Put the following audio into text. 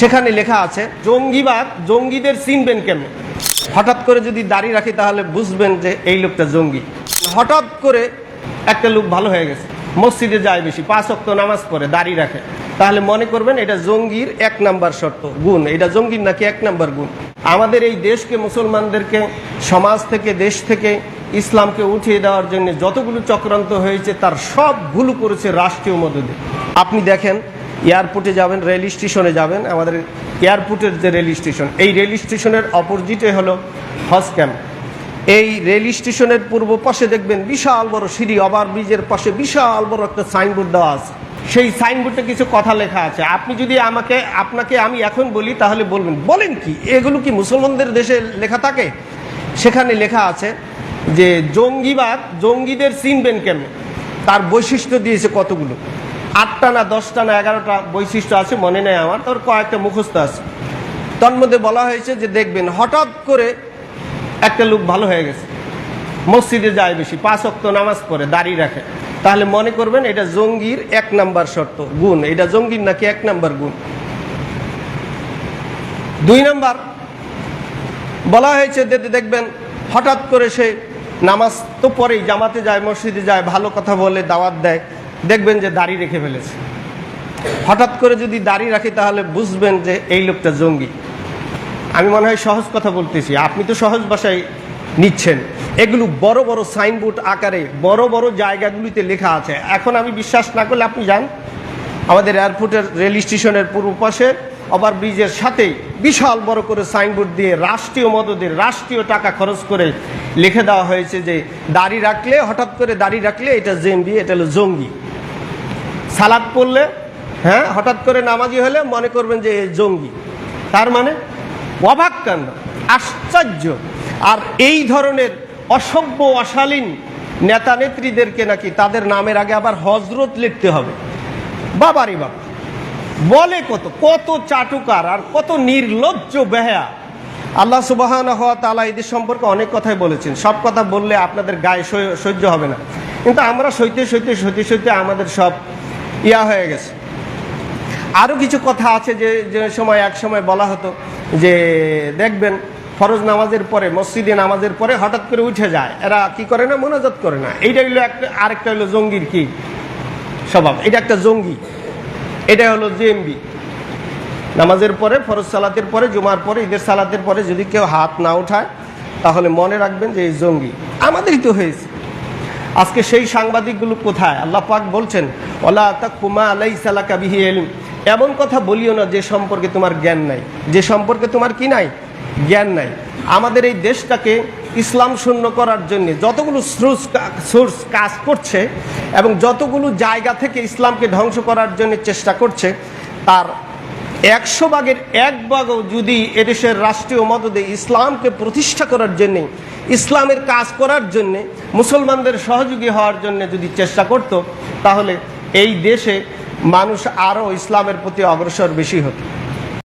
সেখানে লেখা আছে, জঙ্গিবাদ, জঙ্গিদের চিনবেন কেমন? হঠাৎ করে যদি দাড়ি রাখি তাহলে বুঝবেন যে এই লোকটা জঙ্গি। হঠাৎ করে একটা লোক ভালো হয়ে গেছে, মসজিদে যায় বেশি, পাঁচ অক্ত নামাজ পড়ে, দাড়ি রাখে। তাহলে মনে করবেন এটা জঙ্গির এক নাম্বার শর্ত, গুণ। এটা জঙ্গির নাকি এক নাম্বার গুণ? আমাদের এই দেশকে, মুসলমানদেরকে, সমাজ থেকে, দেশ থেকে ইসলামকে উঠিয়ে দেওয়ার জন্য যতগুলো চক্রান্ত হয়েছে, তার সবগুলো করেছে রাষ্ট্রীয় মদদে। আপনি দেখেন এয়ারপোর্টে যাবেন রেল স্টেশনে যাবেন, আমাদের এয়ারপোর্টের যে রেল স্টেশন এই রেল স্টেশনের অপোজিটে হলো হজ ক্যাম্প এই রেল স্টেশনের পূর্ব পাশে দেখবেন বিশাল বড় সিঁড়ি, ওভার ব্রিজের পাশে বিশাল বড় একটা সাইনবোর্ড দেওয়া আছে। সেই সাইনবোর্ডে কিছু কথা লেখা আছে। আপনি যদি আমাকে, আপনাকে আমি এখন বলি, তাহলে বলবেন, বলেন কি? এগুলো কি মুসলমানদের দেশে লেখা থাকে? সেখানে লেখা আছে যে, জঙ্গিবাদ, জঙ্গিদের চিনবেন কেন তার বৈশিষ্ট্য দিয়েছে কতগুলো? আটটা না দশটা না এগারোটা বৈশিষ্ট্য আছে, মনে নেই আমার, তোর কয়েকটা মুখস্থ আছে। তন্মধ্যে বলা হয়েছে যে দেখবেন, হঠাৎ করে একটা লোক ভালো হয়ে গেছে। মসজিদে যায় বেশি, পাঁচ অক্ত নামাজ পড়ে, দাঁড়িয়ে রাখে। তাহলে মনে করবেন, এটা জঙ্গির এক নাম্বার শর্ত, গুণ। এটা জঙ্গির নাকি এক নাম্বার গুণ? দুই নাম্বার, বলা হয়েছে দেখবেন, হঠাৎ করে সে নামাজ তো পরেই জামাতে যায়, মসজিদে যায়, ভালো কথা বলে, দাওয়াত দেয়। দেখবেন যে দাড়ি রেখে ফেলেছে। হঠাৎ করে যদি দাড়ি রাখি, তাহলে বুঝবেন যে এই লোকটা জঙ্গি। আমি মনে হয় সহজ কথা বলতেছি। আপনি তো সহজ ভাষায় নিচ্ছেন। এগুলো বড় বড় সাইনবোর্ড আকারে, বড় বড় জায়গাগুলিতে লেখা আছে। এখন আমি বিশ্বাস না করলে আপনি যান। আমাদের এয়ারপোর্টের রেল স্টেশনের পূর্ব পাশে, ওভার ব্রিজের সাথেই বিশাল বড় করে সাইনবোর্ড দিয়ে রাষ্ট্রীয় মদদের রাষ্ট্রীয় টাকা খরচ করে লিখে দেওয়া হয়েছে যে, দাড়ি রাখলে, হঠাৎ করে দাড়ি রাখলে এটা জেএমবি এটা হলো জঙ্গি। সালাদ পড়লে হ্যাঁ হঠাৎ করে নামাজি হলে মনে করবেন যে জঙ্গি। তার মানে অবাক কাণ্ড, আশ্চর্য। আর এই ধরনের অসভ্য, অশালীন নেতা নেত্রীদেরকে নাকি তাদের নামের আগে আবার হজরত লিখতে হবে। বাবারি বাবা বলে কত কত চাটুকার আর কত নির্লজ্জ বেহা আল্লাহ সুবাহান হওয়া তালা এদের সম্পর্কে অনেক কথাই বলেছেন। সব কথা বললে আপনাদের গায়ে সহ্য হবে না। কিন্তু আমরা সইতে সইতে সইতে সইতে আমাদের সব ইয়া হয়ে গেছে। আরও কিছু কথা আছে যে যে সময় এক সময় বলা হতো যে, দেখবেন ফরজ নামাজের পরে, মসজিদে নামাজের পরে হঠাৎ করে উঠে যায়। এরা কি করে না? মোনাজাত করে না। এইটা হইল একটা, আরেকটা হলো জঙ্গির কি? স্বভাব। এটা একটা জঙ্গি। এটা হলো জেএমবি। নামাজের পরে, ফরজ সালাতের পরে, জুমার পরে, ঈদের সালাতের পরে যদি কেউ হাত না উঠায়, তাহলে মনে রাখবেন যে এই জঙ্গি। আমাদেরই তো হয়েছে। আজকে সেই সাংবাদিকগুলো কোথায়? আল্লাহ পাক বলছেন ওলা তাকুমা আলাই সালাকা বিহি এলিম এমন কথা বলিও না যে সম্পর্কে তোমার জ্ঞান নাই। যে সম্পর্কে তোমার কি নাই? জ্ঞান নাই। আমাদের এই দেশটাকে ইসলাম শূন্য করার জন্য যতগুলো সোর্স সোর্স কাজ করছে এবং যতগুলো জায়গা থেকে ইসলামকে ধ্বংস করার জন্য চেষ্টা করছে, তার একশো ভাগের এক ভাগও যদি এদেশের রাষ্ট্রীয় মদদে ইসলামকে প্রতিষ্ঠা করার জন্যে, ইসলামের কাজ করার জন্যে মুসলমানদের সহযোগী হওয়ার জন্য যদি চেষ্টা করত, তাহলে এই দেশে মানুষ আরও ইসলামের প্রতি অগ্রসর বেশি হতো।